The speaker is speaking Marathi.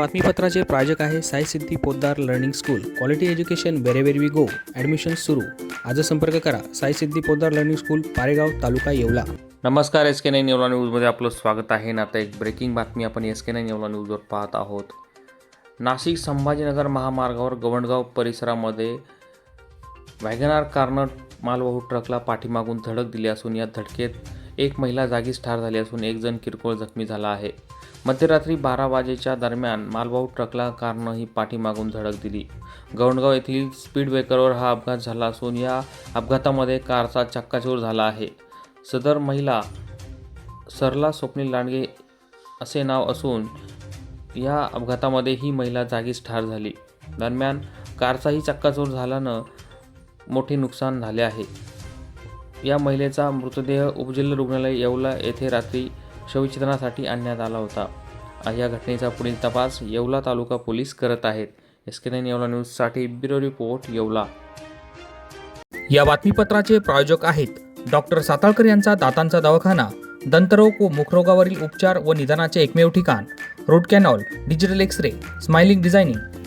बातमीपत्राचे प्रायोजक आहे Sai Siddhi Poddar learning school. Quality education wherever we go admission सुरू. आज संपर्क करा. Sai Siddhi Poddar learning school Paregaon taluka Yeola. नमस्कार एस के नाईन येवला न्यूजमध्ये आपलं स्वागत आहे. ना आता एक ब्रेकिंग बातमी आपण एस के नाईन येवला न्यूजवर पाहत आहोत. नाशिक संभाजीनगर महामार्गावर गवंडगाव परिसरामध्ये वॅगनार कारनं मालवाहू ट्रकला पाठीमागून धडक दिली असून या धडकेत एक महिला जागीच ठार झाली असून एक जण किरकोळ जखमी झाला आहे. मध्यरात्री बारा वाजेच्या दरम्यान मालवाहू ट्रकला कारनं ही पाठीमागून धडक दिली. गवंडगाव येथील स्पीड ब्रेकरवर हा अपघात झाला असून या अपघातामध्ये कारचा चक्काचूर झाला आहे. सदर महिला सरला स्वप्नील लांडगे असे नाव असून या अपघातामध्ये ही महिला जागीच ठार झाली. दरम्यान कारचाही चक्काचूर झाल्यानं मोठे नुकसान झाले आहे. या महिलेचा मृतदेह उपजिल्हा रुग्णालय येवला येथे रात्री शवविच्छेदनासाठी आणण्यात आला होता. या घटनेचा पुढील तपास येवला तालुका पोलीस करत आहेत. एस के नाईन येवला न्यूजसाठी ब्युरो रिपोर्ट येवला. या बातमीपत्राचे प्रायोजक आहेत डॉक्टर साताळकर यांचा दातांचा दवाखाना दंतरोग व मुखरोगावरील उपचार व निदानाचे एकमेव ठिकाण root canal digital X ray smiling designing